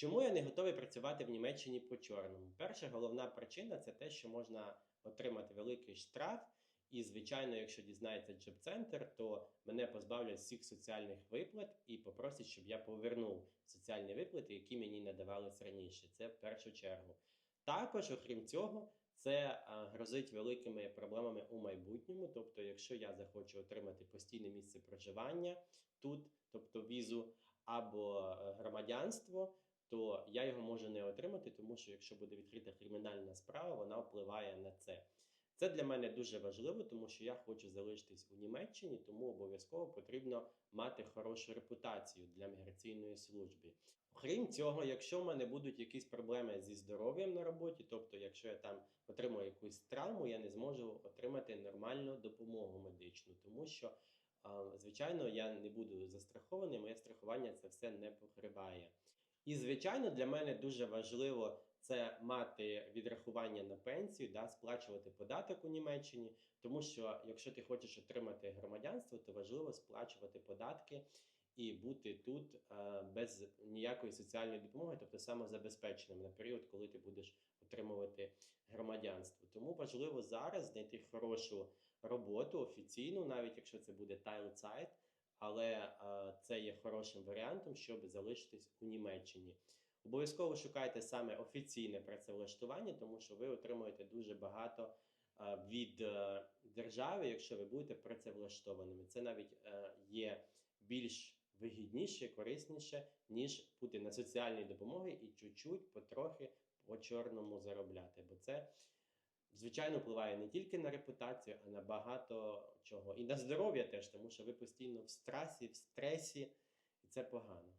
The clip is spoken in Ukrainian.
Чому я не готовий працювати в Німеччині по чорному? Перша головна причина це те, що можна отримати великий штраф. І, звичайно, якщо дізнається джоб-центр, то мене позбавлять всіх соціальних виплат і попросять, щоб я повернув соціальні виплати, які мені надавались раніше. Це в першу чергу. Також, окрім цього, це грозить великими проблемами у майбутньому. Тобто, якщо я захочу отримати постійне місце проживання тут, тобто візу або е, громадянство, то я його можу не отримати, тому що якщо буде відкрита кримінальна справа, вона впливає на це. Це для мене дуже важливо, тому що я хочу залишитись у Німеччині, тому обов'язково потрібно мати хорошу репутацію для міграційної служби. Окрім цього, якщо в мене будуть якісь проблеми зі здоров'ям на роботі, тобто, якщо я там отримую якусь травму, я не зможу отримати нормальну допомогу медичну, тому що, звичайно, я не буду застрахований, моє страхування це все не покриває. І, звичайно, для мене дуже важливо це мати відрахування на пенсію, да, сплачувати податок у Німеччині, тому що якщо ти хочеш отримати громадянство, то важливо сплачувати податки і бути тут е, без ніякої соціальної допомоги, тобто самозабезпеченим на період, коли ти будеш отримувати громадянство. Тому важливо зараз знайти хорошу роботу офіційну, навіть якщо це буде Teilzeit, але е, це є хорошим варіантом, щоб залишитись у Німеччині. Обов'язково шукайте саме офіційне працевлаштування, тому що ви отримуєте дуже багато е, від е, держави, якщо ви будете працевлаштованими. Це навіть є більш вигідніше, корисніше, ніж бути на соціальній допомогі і чуть-чуть, потрохи по чорному заробляти. Бо це, звичайно, впливає не тільки на репутацію, а на багато чого. І на здоров'я теж, тому що ви постійно в стресі, в стресі, і це погано.